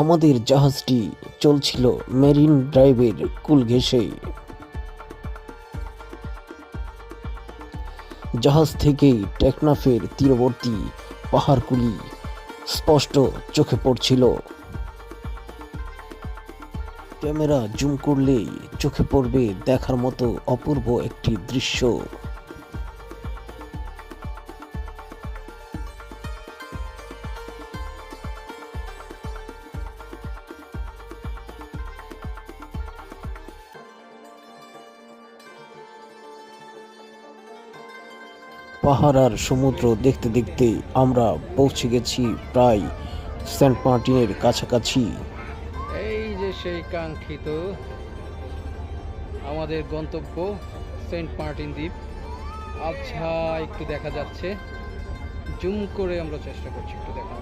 আমাদের জাহাজটি চলছিল মেরিন ড্রাইভের কুল ঘেঁষে। জাহাজ থেকেই টেকনাফের তীরবর্তী পাহাড়গুলি স্পষ্ট চোখে পড়ছিল। ক্যামেরা জুম করলেই চোখে পড়বে দেখার মতো অপূর্ব একটি দৃশ্য। পাহাড় আর সমুদ্র দেখতে দেখতে আমরা পৌঁছে গেছি প্রায় সেন্ট মার্টিনের কাছাকাছি। এই যে সেই কাঙ্ক্ষিত আমাদের গন্তব্য, সেন্ট মার্টিন দ্বীপ। আচ্ছা একটু দেখা যাচ্ছে। জুম করে আমরা চেষ্টা করছি একটু দেখানোর।